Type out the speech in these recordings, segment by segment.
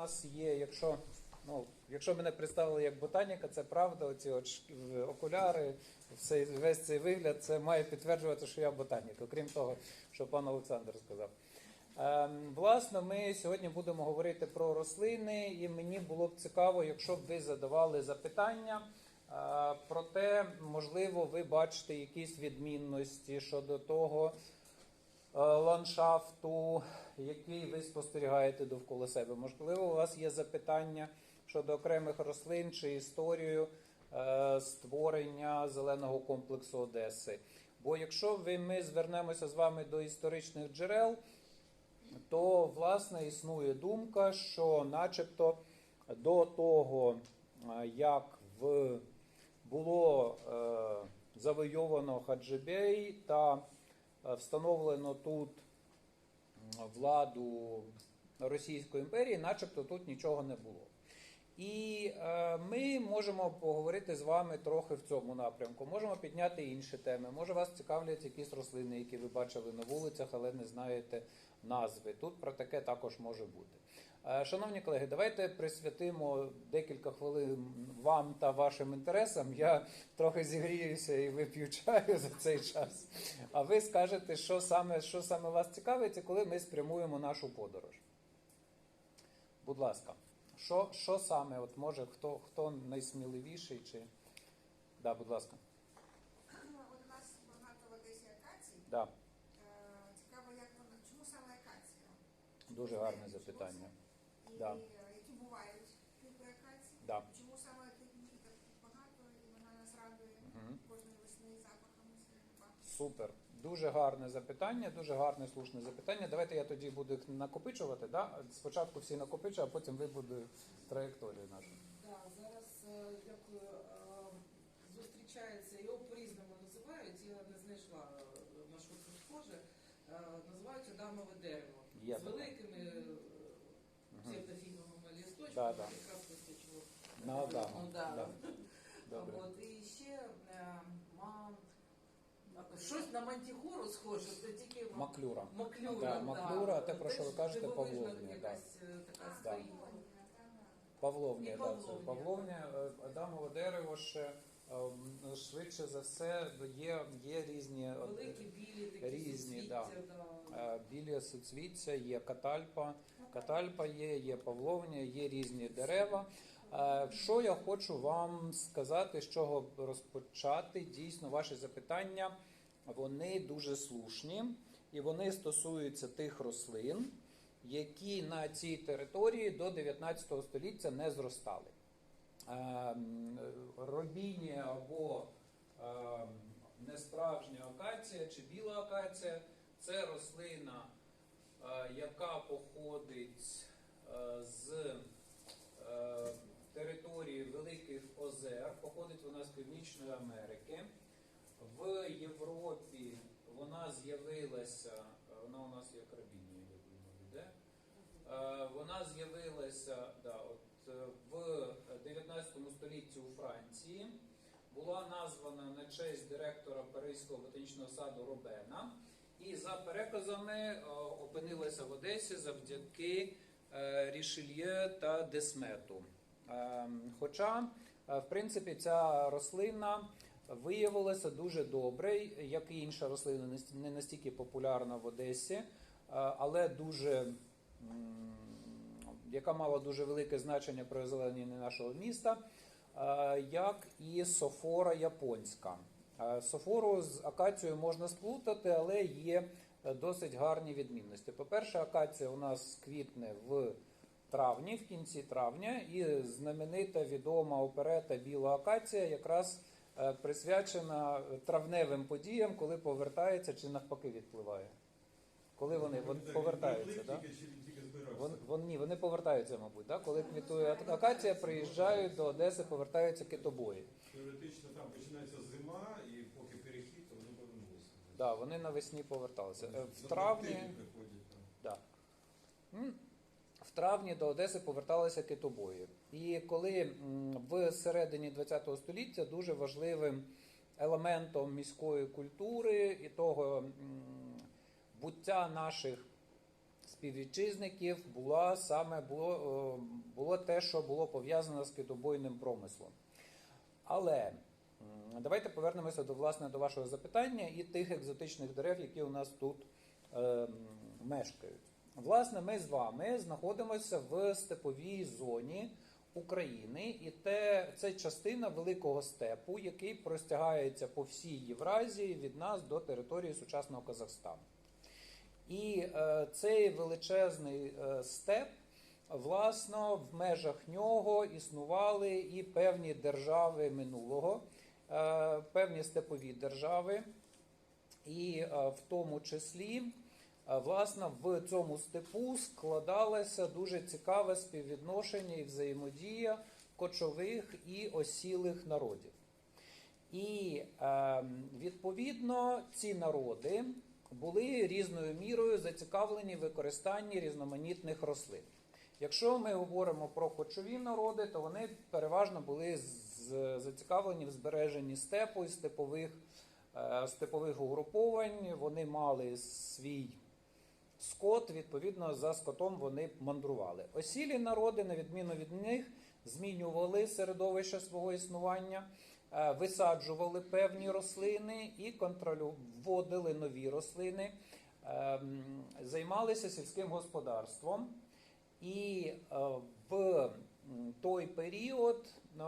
нас є, якщо, ну, якщо мене представили як ботаніка, це правда, оці от окуляри, все, весь цей вигляд, це має підтверджувати, що я ботанік, окрім того, що пан Олександр сказав. Ем, власне, ми сьогодні будемо говорити про рослини, і мені було б цікаво, якщо б ви задавали запитання. Е, Проте, можливо, ви бачите якісь відмінності щодо того е, ландшафту, який ви спостерігаєте довкола себе. Можливо, у вас є запитання щодо окремих рослин чи історію е, створення зеленого комплексу Одеси. Бо якщо ви, ми звернемося з вами до історичних джерел, то власне існує думка, що начебто до того, е, як в було е, завойовано Хаджибей та е, встановлено тут владу Російської імперії, начебто тут нічого не було. І е, ми можемо поговорити з вами трохи в цьому напрямку. Можемо підняти інші теми. Може, вас цікавлять якісь рослини, які ви бачили на вулицях, але не знаєте назви. Тут про таке також може бути. Е, Шановні колеги, давайте присвятимо декілька хвилин вам та вашим інтересам. Я трохи зігріюся і вип'ю чаю за цей час. А ви скажете, що саме, що саме вас цікавить, і коли ми спрямуємо нашу подорож. Будь ласка, що, що саме? От може хто, хто найсміливіший чи. Да, будь ласка. Ну, у нас багато в Одесі акацій. Да, Е, Цікаво, як вона, чому саме акація? дуже гарне запитання. Да. е, які бувають типи акацій? Да. Чому саме типів так багато і вона нас радує Мгм. кожної весни запахами? Супер. Дуже гарне запитання, дуже гарне слушне запитання. Давайте я тоді буду їх накопичувати. Да? Спочатку всі накопичу, а потім вибуду траєкторію нашу. Да, зараз е, дякую. е, Зустрічається, його по-різному називають. Я не знайшла на що це схоже. Називають адамове дерево Є з таке. Да, да. якраз вистачило. На Адаму. Ну, да. Да. Добре. От, і ще е, ма... щось на мантіхору схоже, це тільки ма- Маклюра. маклюра. Да, маклюра, те, про що ви Теж кажете, дивовижна павловня, якась е, така Да. стоїть. Павловня, І да, це павловня. павловня, е, Адамове дерево ще швидше за все є, є різні е, Великі білі такі Різні, суцвіття, да. е, білі суцвіття, є катальпа, катальпа є, є павловня, є різні дерева. Е, Що я хочу вам сказати, з чого розпочати? Дійсно, ваші запитання вони дуже слушні і вони стосуються тих рослин, які на цій території до 19 століття не зростали. Ем, Робіні або ем, несправжня акація чи біла акація це рослина, е, яка походить е, з е, території Великих Озер, походить вона з Північної Америки. В Європі вона з'явилася, е, вона у нас як рабінія, я думаю, йде. Е, Вона з'явилася да, от, е, в 19 столітті у Франції. Була названа на честь директора Паризького ботанічного саду Робена. І за переказами е, опинилася в Одесі завдяки е, Рішельє та Десмету. Е, Хоча, в принципі, ця рослина виявилася дуже добре, як і інша рослина, не настільки популярна в Одесі, але дуже яка мала дуже велике значення при озелененні нашого міста, як і софора японська. Е, Софору з акацією можна сплутати, але є е, досить гарні відмінності. По-перше, акація у нас квітне в травні, в кінці травня, і знаменита відома оперета Біла акація якраз е, присвячена травневим подіям, коли повертається чи навпаки відпливає. Коли вони от, повертаються, так? Вон, вон, ні, вони повертаються, мабуть, да? коли квітує акація, приїжджають до Одеси, повертаються китобої. Теоретично там починається зима, і поки перехід, то вони повернулися. Да, вони навесні поверталися. Е, В травні, да. М, в травні до Одеси поверталися китобої. І коли м, в середині ХХ століття дуже важливим елементом міської культури і того м, буття наших співвітчизників була саме було, е, було те, що було пов'язано з китобойним промислом. Але давайте повернемося до власне до вашого запитання і тих екзотичних дерев, які у нас тут е, мешкають. Власне, ми з вами знаходимося в степовій зоні України, і те, це частина великого степу, який простягається по всій Євразії від нас до території сучасного Казахстану. І е, цей величезний е, степ, власно, в межах нього існували і певні держави минулого, певні степові держави, і е, в тому числі, е, власне, в цьому степу складалося дуже цікаве співвідношення і взаємодія кочових і осілих народів. І е, відповідно ці народи були різною мірою зацікавлені в використанні різноманітних рослин. Якщо ми говоримо про кочові народи, то вони переважно були зацікавлені в збереженні степу і степових, е, степових угруповань. Вони мали свій скот, відповідно, за скотом вони мандрували. Осілі народи, на відміну від них, змінювали середовище свого існування, е, висаджували певні рослини і контролю- вводили нові рослини, ем, займалися сільським господарством. І е, в той період, е,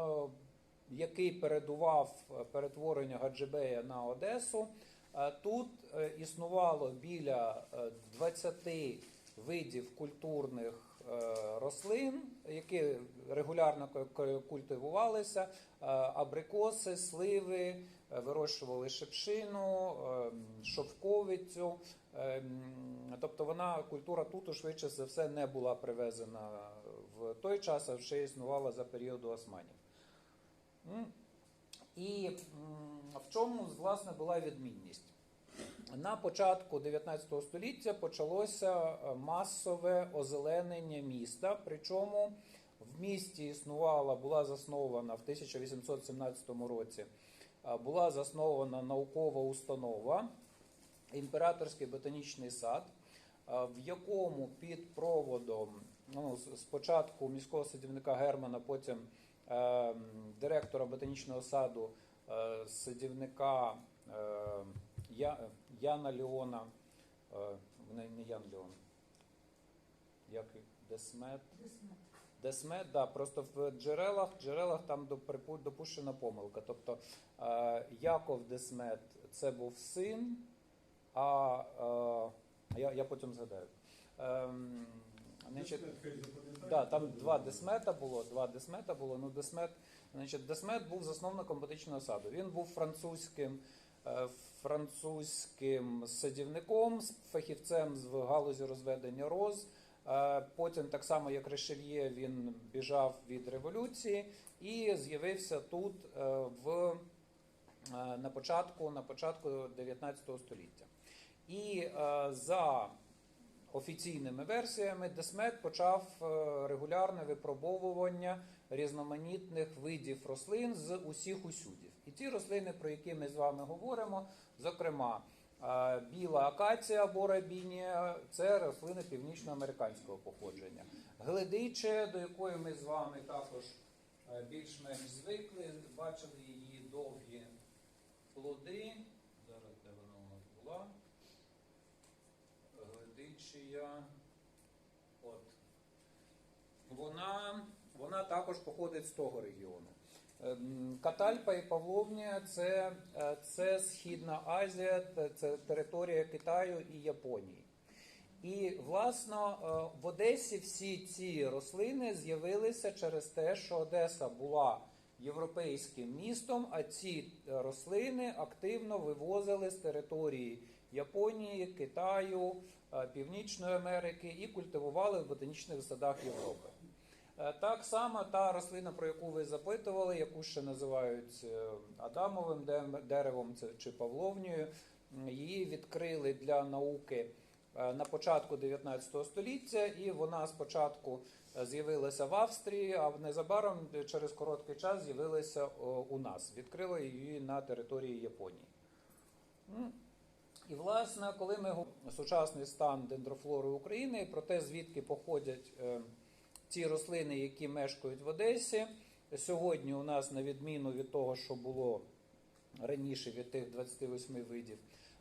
який передував е, перетворенню Гаджибея на Одесу, е, тут е, існувало біля е, 20 видів культурних рослин, які регулярно ку- ку- культивувалися, абрикоси, сливи, вирощували шипшину, е, шовковицю. Тобто вона культура тут швидше за все не була привезена в той час, а ще існувала за періоду османів. І в чому власне була відмінність? На початку 19 століття почалося е, масове озеленення міста. Причому в місті існувала, була заснована в 1817 році, е, була заснована наукова установа, імператорський ботанічний сад, е, в якому під проводом ну, спочатку міського садівника Германа, потім директора ботанічного саду, е, садівника е, Яна Леона, е, не, Ян Леон, як і Десмет. Десмет, да, просто в джерелах, джерелах там допущена помилка. Тобто е, Яков Десмет це був син, а е, я, я потім згадаю. Значить, Да, там два десмета було, два десмета було. Ну, десмет, значить, десмет був засновником ботанічного саду. Він був французьким, е, французьким садівником, фахівцем з в галузі розведення роз. Е, Потім, так само як Ришельє, він біжав від революції і з'явився тут е, в на початку, на початку 19 століття. І за офіційними версіями Десмет почав е, регулярне випробовування різноманітних видів рослин з усіх усюдів. І ті рослини, про які ми з вами говоримо, зокрема, е, біла акація або рабінія це рослини північноамериканського походження. Гледиче, до якої ми з вами також е, більш-менш звикли, бачили її довгі плоди. Зараз де вона у нас була? Гледичія. От. Вона, вона також походить з того регіону. Ем, Катальпа і Павловнія це, е, це Східна Азія, це територія Китаю і Японії. І, власно, е, в Одесі всі ці рослини з'явилися через те, що Одеса була європейським містом, а ці е, рослини активно вивозили з території Японії, Китаю, е, Північної Америки і культивували в ботанічних садах Європи. Е, Так само та рослина, про яку ви запитували, яку ще називають е, Адамовим деревом чи Павловнею, її відкрили для науки на початку 19 століття, і вона спочатку з'явилася в Австрії, а незабаром через короткий час з'явилася у нас. Відкрили її на території Японії. І власне, коли ми говоримо сучасний стан дендрофлори України, про те, звідки походять е, ті рослини, які мешкають в Одесі, сьогодні у нас, на відміну від того, що було раніше від тих 28 видів,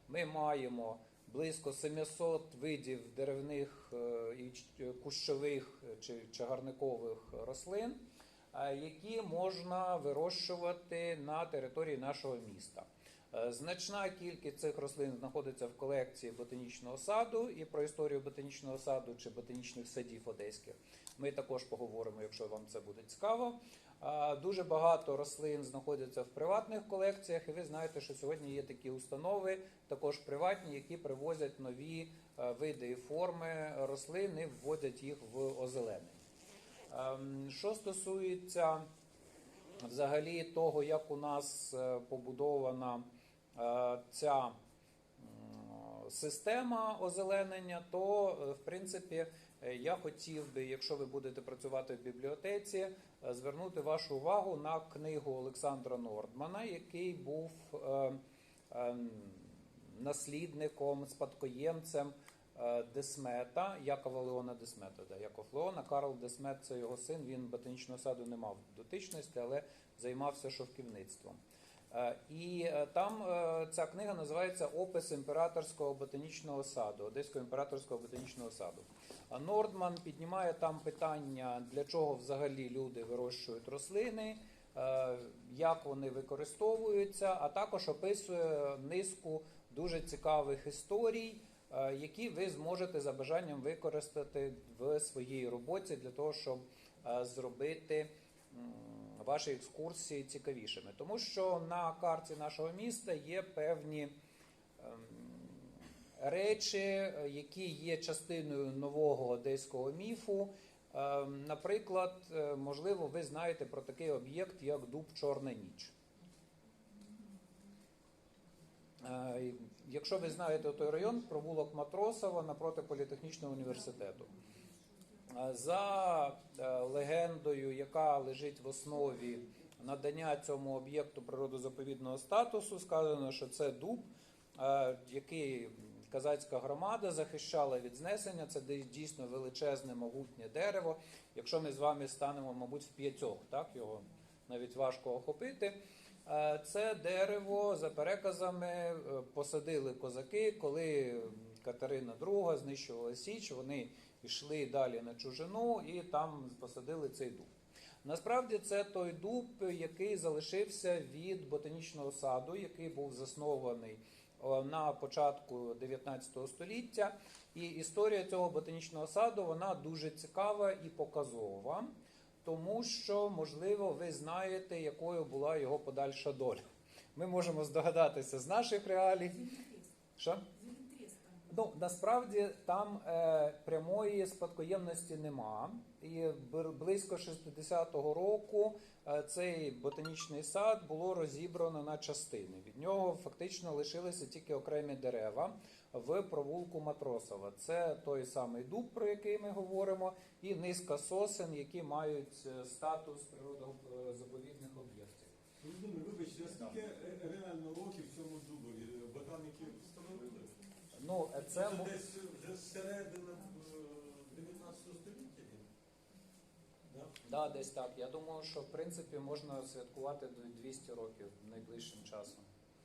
ми маємо близько 700 видів деревних е, і кущових чи чагарникових рослин, е, які можна вирощувати на території нашого міста. Е, Значна кількість цих рослин знаходиться в колекції ботанічного саду і про історію ботанічного саду чи ботанічних садів одеських. Ми також поговоримо, якщо вам це буде цікаво. Дуже багато рослин знаходяться в приватних колекціях, і ви знаєте, що сьогодні є такі установи, також приватні, які привозять нові е, види і форми рослин і вводять їх в озеленення. Ем, Що стосується взагалі того, як у нас е, побудована е, ця система озеленення, то е, в принципі е, я хотів би, якщо ви будете працювати в бібліотеці, е, звернути вашу увагу на книгу Олександра Нордмана, який був е, ем, наслідником, спадкоємцем е, Десмета, Якова Леона Десмета. Да, Яков Леона, Карл Десмет це його син. Він ботанічного саду не мав дотичності, але займався шовківництвом. Е, І е, там е, ця книга називається Опис імператорського ботанічного саду, Одеського імператорського ботанічного саду. Нордман піднімає там питання, для чого взагалі люди вирощують рослини, як вони використовуються, а також описує низку дуже цікавих історій, які ви зможете за бажанням використати в своїй роботі для того, щоб зробити ваші екскурсії цікавішими. Тому що на карті нашого міста є певні ем, речі, які є частиною нового одеського міфу. Ем, Наприклад, е, можливо, ви знаєте про такий об'єкт, як Дуб Чорна ніч. Е, Якщо ви знаєте той район, провулок Матросова напроти політехнічного університету. За е, легендою, яка лежить в основі надання цьому об'єкту природозаповідного статусу, сказано, що це дуб, е, який казацька громада захищала від знесення. Це дійсно величезне, могутнє дерево. Якщо ми з вами станемо, мабуть, в п'ятьох, так його навіть важко охопити. Е, Це дерево за переказами посадили козаки, коли Катерина II знищувала Січ. Вони йшли далі на чужину і там посадили цей дуб. Насправді це той дуб, який залишився від ботанічного саду, який був заснований на початку 19 століття. І історія цього ботанічного саду вона дуже цікава і показова, тому що, можливо, ви знаєте, якою була його подальша доля. Ми можемо здогадатися з наших реалій. Що? Ну, насправді там е, прямої спадкоємності нема. І близько 60-го року е, цей ботанічний сад було розібрано на частини. Від нього фактично лишилися тільки окремі дерева в провулку Матросова. Це той самий дуб, про який ми говоримо, і низка сосен, які мають е, статус природозаповідних об'єктів. Ну, вибачте, скільки е, реально років цьому дубові Е, ботаніки встановили? Ну, це Це десь вже середина е, 19 століття. він? Да? Да, десь так. Я думаю, що в принципі можна святкувати до 200 років найближчим часом.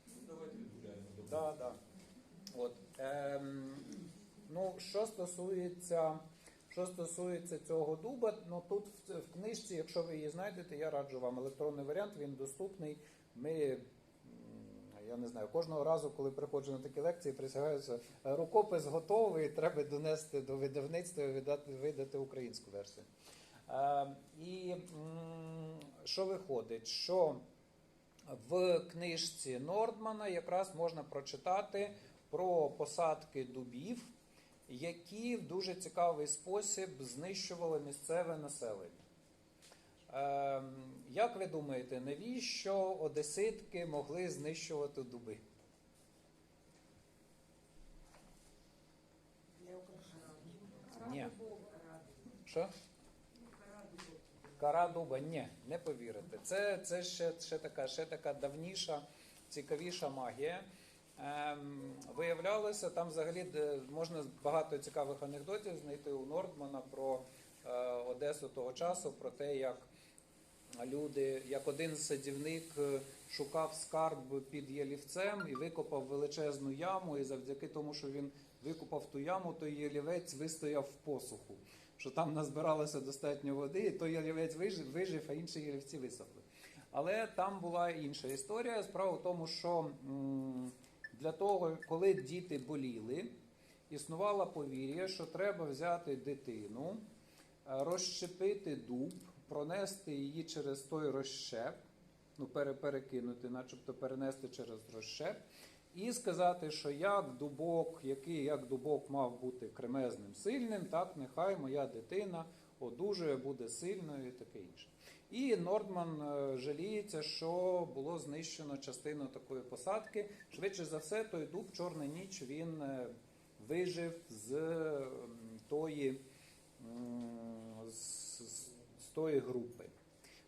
Ну, давайте відгуляємо. Да, да. От, ем, ну, що стосується, що стосується цього дуба, ну тут в, в книжці, якщо ви її знайдете, я раджу вам електронний варіант, він доступний. Ми, я не знаю, кожного разу, коли приходжу на такі лекції, присягаюся, «Е, рукопис готовий, треба донести до видавництва і видати, видати українську версію. Е, і що виходить? Що в книжці Нордмана якраз можна прочитати про посадки дубів, які в дуже цікавий спосіб знищували місцеве населення. Ем, як ви думаєте, навіщо одеситки могли знищувати дуби? Ні. Що? Кара дуба, ні, не повірите. Це, це ще, ще, така, ще така давніша, цікавіша магія. Ем, виявлялося, там взагалі можна багато цікавих анекдотів знайти у Нордмана про е, Одесу того часу, про те, як люди, як один садівник е, шукав скарб під ялівцем і викопав величезну яму, і завдяки тому, що він викопав ту яму, той ялівець вистояв в посуху. Що там назбиралося достатньо води, і той ялівець вижив, вижив, а інші ялівці висохли. Але там була інша історія. Справа в тому, що для того, коли діти боліли, існувало повір'я, що треба взяти дитину, е, розщепити дуб, пронести її через той розщеп, ну, пере- перекинути, начебто перенести через розщеп, і сказати, що як дубок, який як дубок мав бути кремезним, сильним, так нехай моя дитина одужує, буде сильною і таке інше. І Нордман е, жаліється, що було знищено частину такої посадки. Швидше за все, той дуб Чорна ніч він е, вижив з тої, з, тої групи.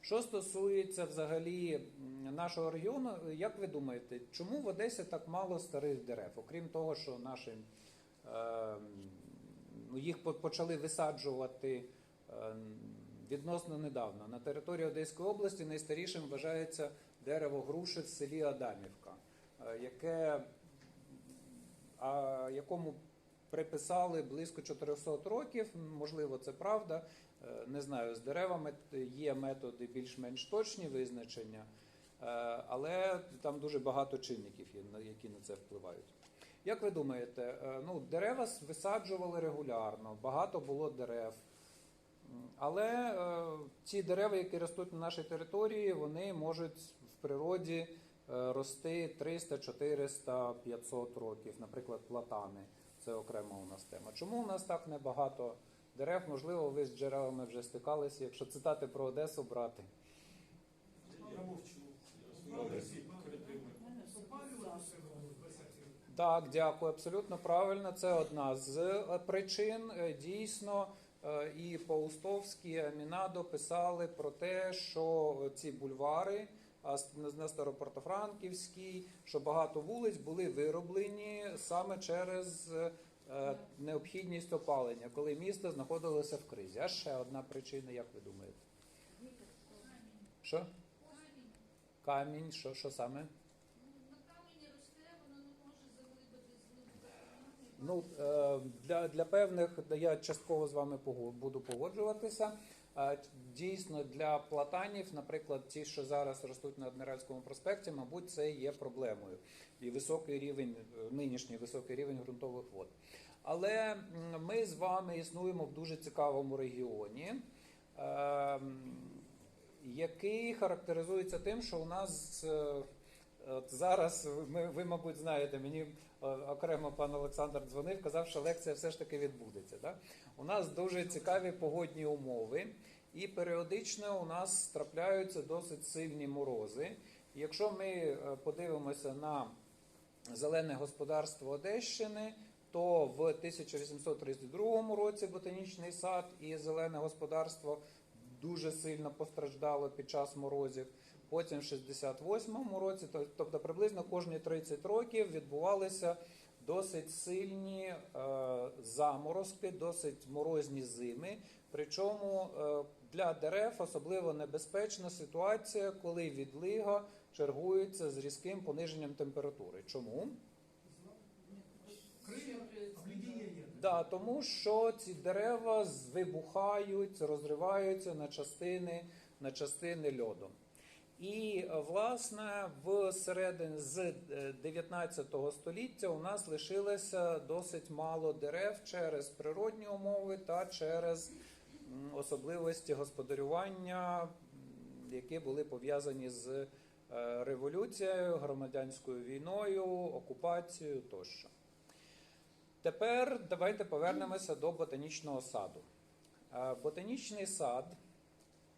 Що стосується взагалі нашого регіону, як ви думаєте, чому в Одесі так мало старих дерев? Окрім того, що наші е, їх почали висаджувати е, відносно недавно. На території Одеської області найстарішим вважається дерево груші в селі Адамівка, е, яке, а, якому приписали близько 400 років. Можливо, це правда. Е, Не знаю, з деревами є методи більш-менш точні визначення, е, але там дуже багато чинників є, які на це впливають. Як ви думаєте, е, ну, дерева висаджували регулярно, багато було дерев. Але ті дерева, які ростуть на нашій території, вони можуть в природі рости 300, 400, 500 років, наприклад, платани. Це окрема у нас тема. Чому у нас так небагато дерев? Можливо, ви з джерелами вже стикалися, якщо цитати про Одесу брати. Я мовчу. Так, дякую, абсолютно правильно. Це одна з е, причин. Е, Дійсно, е, і Паустовський, і Амінадо писали про те, що ці бульвари, на Старопортофранківській, що багато вулиць були вироблені саме через необхідність опалення, коли місто знаходилося в кризі. А ще одна причина, як ви думаєте? Що? Камінь, що, що саме? Ну е, для, для певних я частково з вами буду погоджуватися. Дійсно, для платанів, наприклад, ті, що зараз ростуть на Адміральському проспекті, мабуть, це є проблемою і високий рівень, нинішній високий рівень ґрунтових вод. Але ми з вами існуємо в дуже цікавому регіоні. е, який характеризується тим, що у нас от зараз ми, ви, мабуть, знаєте, мені е, окремо пан Олександр дзвонив, казав, що лекція все ж таки відбудеться. Да? У нас дуже цікаві погодні умови, і періодично у нас трапляються досить сильні морози. Якщо ми е, подивимося на зелене господарство Одещини, то в 1832 році ботанічний сад і зелене господарство дуже сильно постраждало під час морозів. Потім в 68-му році, тобто приблизно кожні 30 років відбувалися досить сильні е, заморозки, досить морозні зими. Причому е, для дерев особливо небезпечна ситуація, коли відлига чергується з різким пониженням температури. Чому? Да, тому що ці дерева вибухають, розриваються на частини, на частини льоду. І е, власне в середині з е, 19 століття у нас лишилося досить мало дерев через природні умови та через особливості господарювання, які були пов'язані з е, революцією, громадянською війною, окупацією тощо. Тепер давайте повернемося до ботанічного саду. Е, Ботанічний сад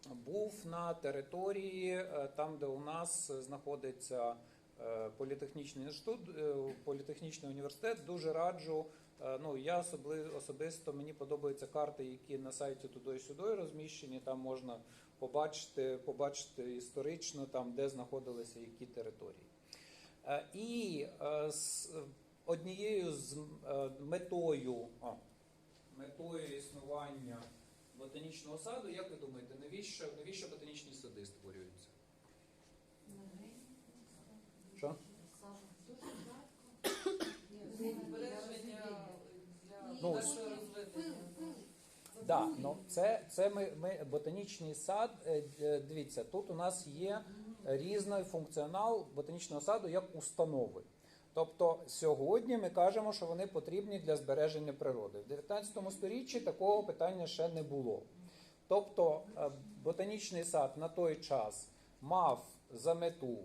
був на території, е, там, де у нас знаходиться е, політехнічний інститут, е, політехнічний університет. Дуже раджу. Ну, я особли- особисто мені подобаються карти, які на сайті туди сюди розміщені. Там можна побачити, побачити історично, там, де знаходилися які території. І з однією з метою, метою існування ботанічного саду, як ви думаєте, навіщо, навіщо ботанічні сади створюються? Що? Ну, пил. Да, ну це, це ми, ми ботанічний сад. е, е, Дивіться, тут у нас є різний функціонал ботанічного саду як установи. Тобто сьогодні ми кажемо, що вони потрібні для збереження природи. В 19 сторіччі такого питання ще не було. Тобто е, ботанічний сад на той час мав за мету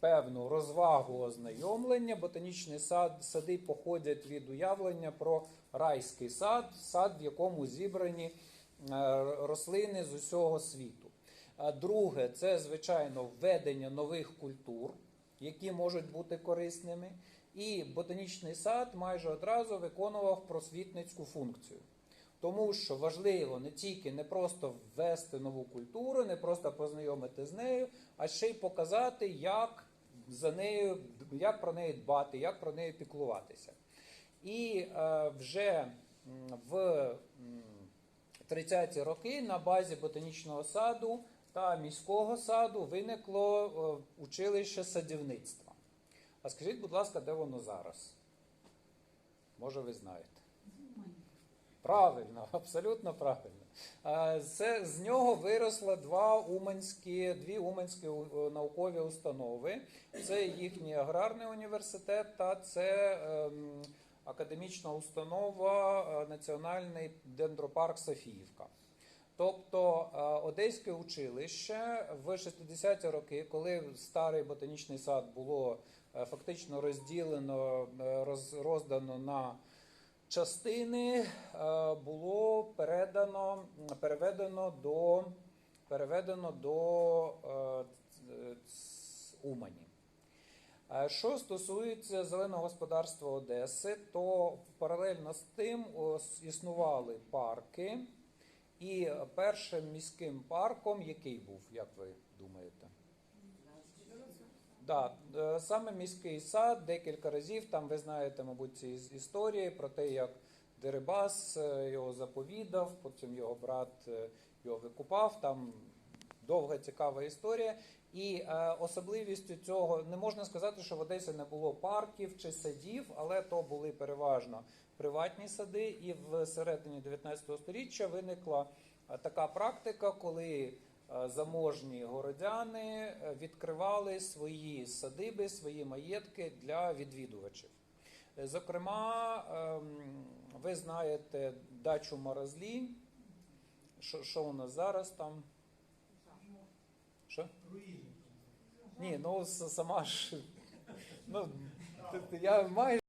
певну розвагу ознайомлення. Ботанічні сад, сади походять від уявлення про райський сад, сад, в якому зібрані е, рослини з усього світу. Друге, це звичайно введення нових культур, які можуть бути корисними. І ботанічний сад майже одразу виконував просвітницьку функцію. Тому що важливо не тільки не просто ввести нову культуру, не просто познайомити з нею, а ще й показати, як за нею, як про неї дбати, як про неї піклуватися. І е, вже в 30-ті роки на базі ботанічного саду та міського саду виникло е, училище садівництва. А скажіть, будь ласка, де воно зараз? Може, ви знаєте? Правильно, абсолютно правильно. Е, Це з нього виросло два уманські, дві уманські е, наукові установи. Це їхній аграрний університет та це ем, академічна установа Національний дендропарк Софіївка. Тобто е, Одеське училище в 60-ті роки, коли старий ботанічний сад було е, фактично розділено, е, роздано на частини, було передано, переведено до, переведено до Умані. Що стосується зеленого господарства Одеси, то паралельно з тим існували парки. І першим міським парком, який був, як ви думаєте? Да, е, саме міський сад декілька разів. Там ви знаєте, мабуть, ці історії про те, як Дерибас е, його заповідав, потім його брат е, його викупав. Там довга цікава історія. І е, особливістю цього не можна сказати, що в Одесі не було парків чи садів, але то були переважно приватні сади. І в середині 19 століття виникла е, така практика, коли е, заможні городяни відкривали свої садиби, свої маєтки для відвідувачів. Зокрема, ем, ви знаєте дачу Морозлі. Що, що у нас зараз там? Що? Ні, ну сама ж. Ну, я майже.